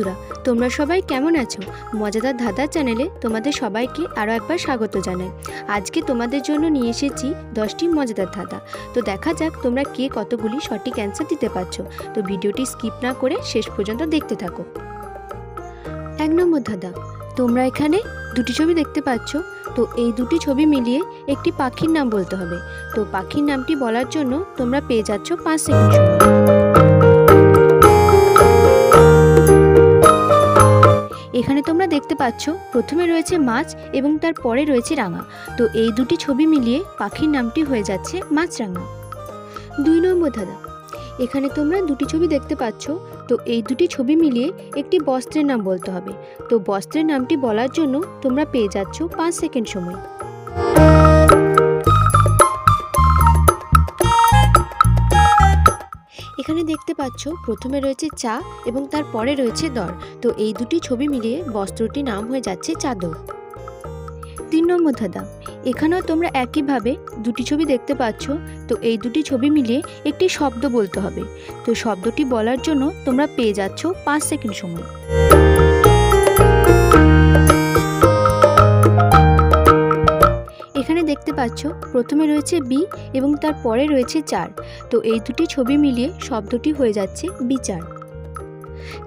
বন্ধুরা, তোমরা সবাই কেমন আছো? মজাদার ধাঁধার চ্যানেলে তোমাদের সবাইকে আরও একবার স্বাগত জানাই। আজকে তোমাদের জন্য নিয়ে এসেছি দশটি মজাদার ধাঁধা। তো দেখা যাক তোমরা কে কতগুলি সঠিক অ্যান্সার দিতে পারছ। তো ভিডিওটি স্কিপ না করে শেষ পর্যন্ত দেখতে থাকো। এক নম্বর ধাঁধা, তোমরা এখানে দুটি ছবি দেখতে পাচ্ছ। তো এই দুটি ছবি মিলিয়ে একটি পাখির নাম বলতে হবে। তো পাখির নামটি বলার জন্য তোমরা পেয়ে যাচ্ছ পাঁচ সেকেন্ড এখানে তোমরা দেখতে পাচ্ছ, প্রথমে রয়েছে মাছ এবং তার পরে রয়েছে রাঙা। তো এই দুটি ছবি মিলিয়ে পাখির নামটি হয়ে যাচ্ছে মাছরাঙা দুই নম্বর ধাঁধা। এখানে তোমরা দুটি ছবি দেখতে পাচ্ছ, তো এই দুটি ছবি মিলিয়ে একটি বস্ত্রের নাম বলতে হবে। তো বস্ত্রের নামটি বলার জন্য তোমরা পেয়ে যাচ্ছ পাঁচ সেকেন্ড সময়। এখানে দেখতে পাচ্ছ, প্রথমে রয়েছে চা এবং তারপরে রয়েছে দর। তো এই দুটি ছবি মিলিয়ে বস্ত্রটির নাম হয়ে যাচ্ছে চাদর। তিন নম্বর ধাঁধা। এখানেও তোমরা একইভাবে দুটি ছবি দেখতে পাচ্ছ। তো এই দুটি ছবি মিলিয়ে একটি শব্দ বলতে হবে। তো শব্দটি বলার জন্য তোমরা পেয়ে যাচ্ছ পাঁচ সেকেন্ড সময়। পাচ্ছ? প্রথমে রয়েছে বি এবং তার পরে রয়েছে চার। তো এই দুটি ছবি মিলিয়ে শব্দটি হয়ে যাচ্ছে বিচার।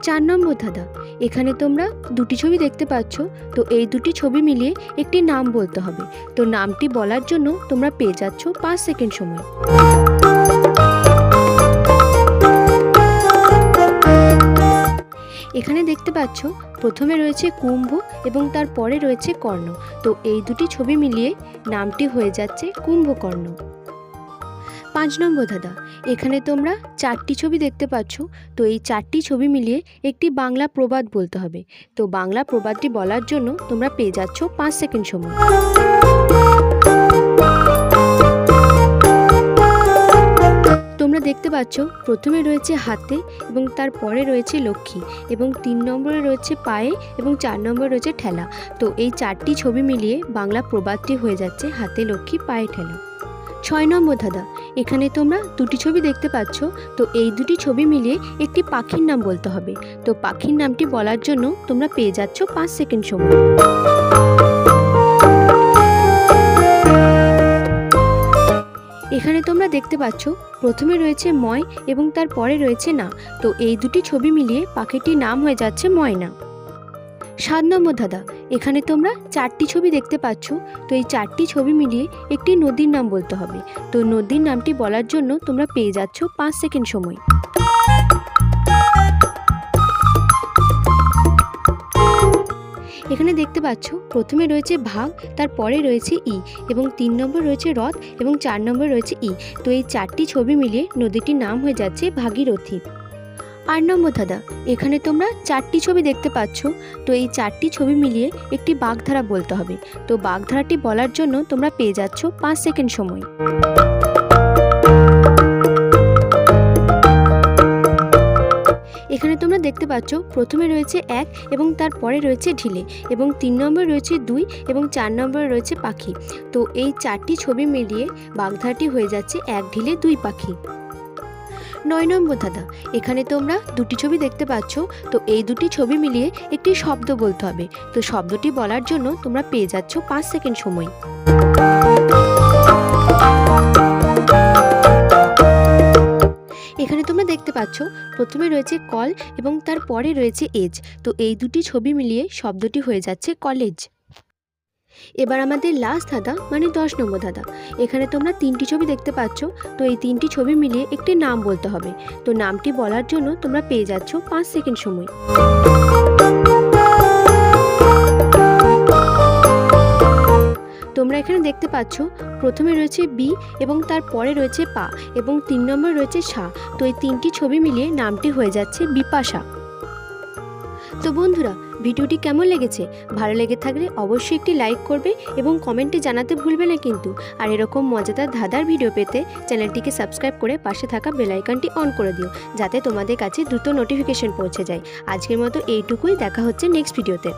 চার নম্বর ধাঁধা। এখানে তোমরা দুটি ছবি দেখতে পাচ্ছ। তো এই দুটি ছবি মিলিয়ে একটি নাম বলতে হবে। তো নামটি বলার জন্য তোমরা পেয়ে যাচ্ছ পাঁচ সেকেন্ড সময়। এখানে দেখতে পাচ্ছ, প্রথমে রয়েছে কুম্ভ এবং তার পরে রয়েছে কর্ণ। তো এই দুটি ছবি মিলিয়ে নামটি হয়ে যাচ্ছে কুম্ভকর্ণ। পাঁচ নম্বর দাদা এখানে তোমরা চারটি ছবি দেখতে পাচ্ছ। তো এই চারটি ছবি মিলিয়ে একটি বাংলা প্রবাদ বলতে হবে। তো বাংলা প্রবাদটি বলার জন্য তোমরা পেয়ে যাচ্ছ পাঁচ সেকেন্ড সময়। দেখতে পাচ্ছ, প্রথমে রয়েছে হাতে এবং তারপরে রয়েছে লক্ষ্মী এবং তিন নম্বরে রয়েছে পায়ে এবং চার নম্বরে রয়েছে ঠেলা। তো এই চারটি ছবি মিলিয়ে বাংলা প্রবাদটি হয়ে যাচ্ছে হাতে লক্ষ্মী, পায়ে ঠেলা। ছয় নম্বর দাদা এখানে তোমরা দুটি ছবি দেখতে পাচ্ছ, তো এই দুটি ছবি মিলিয়ে একটি পাখির নাম বলতে হবে। তো পাখির নামটি বলার জন্য তোমরা পেয়ে যাচ্ছ পাঁচ সেকেন্ড সময়। এখানে তোমরা দেখতে পাচ্ছ, প্রথমে রয়েছে ময় এবং তার পরে রয়েছে না। তো এই দুটি ছবি মিলিয়ে পাখিটির নাম হয়ে যাচ্ছে ময়না। সাত নম্বর দাদা এখানে তোমরা চারটি ছবি দেখতে পাচ্ছ। তো এই চারটি ছবি মিলিয়ে একটি নদীর নাম বলতে হবে। তো নদীর নামটি বলার জন্য তোমরা পেয়ে যাচ্ছ পাঁচ সেকেন্ড সময়। এখানে দেখতে পাচ্ছ, প্রথমে রয়েছে ভাগ, তারপরে রয়েছে ই, এবং তিন নম্বর রয়েছে রথ, এবং চার নম্বর রয়েছে ই। তো এই চারটি ছবি মিলিয়ে নদীটির নাম হয়ে যাচ্ছে ভাগীরথী। আট নম্বর দাদা এখানে তোমরা চারটি ছবি দেখতে পাচ্ছ। তো এই চারটি ছবি মিলিয়ে একটি বাগধারা বলতে হবে। তো বাগধারাটি বলার জন্য তোমরা পেয়ে যাচ্ছ পাঁচ সেকেন্ড সময়। এখানে তোমরা দেখতে পাচ্ছ, প্রথমে রয়েছে এক এবং তারপরে রয়েছে ঢিলে এবং তিন নম্বর রয়েছে দুই এবং চার নম্বরে রয়েছে পাখি। তো এই চারটি ছবি মিলিয়ে বাগধারাটি হয়ে যাচ্ছে এক ঢিলে দুই পাখি। নয় নম্বর দাদা এখানে তোমরা দুটি ছবি দেখতে পাচ্ছ, তো এই দুটি ছবি মিলিয়ে একটি শব্দ বলতে হবে। তো শব্দটি বলার জন্য তোমরা পেয়ে যাচ্ছ পাঁচ সেকেন্ড সময়। এখানে তোমরা দেখতে পাচ্ছ, প্রথমে রয়েছে কল এবং তারপরে রয়েছে এজ। তো এই দুটি ছবি মিলিয়ে শব্দটি হয়ে যাচ্ছে কলেজ। এবার আমাদের লাস্ট ধাঁধা মানে দশ নম্বর ধাঁধা। এখানে তোমরা তিনটি ছবি দেখতে পাচ্ছ, তো এই তিনটি ছবি মিলিয়ে একটি নাম বলতে হবে। তো নামটি বলার জন্য তোমরা পেয়ে যাচ্ছ পাঁচ সেকেন্ড সময়। তোমরা এখানে দেখতে পাচ্ছ, প্রথমে রয়েছে বি এবং তারপরে রয়েছে পা এবং তিন নম্বর রয়েছে সা তো এই তিনটি ছবি মিলিয়ে নামটি হয়ে যাচ্ছে বিপাশা। তো বন্ধুরা, ভিডিওটি কেমন লেগেছে? ভালো লেগে থাকলে অবশ্যই একটি লাইক করবে এবং কমেন্টে জানাতে ভুলবে না কিন্তু। আর এরকম মজাদার ধাঁধার ভিডিও পেতে চ্যানেলটিকে সাবস্ক্রাইব করে পাশে থাকা বেলাইকনটি অন করে দিও, যাতে তোমাদের কাছে দ্রুত নোটিফিকেশন পৌঁছে যায়। আজকের মতো এইটুকুই, দেখা হচ্ছে নেক্সট ভিডিওতে।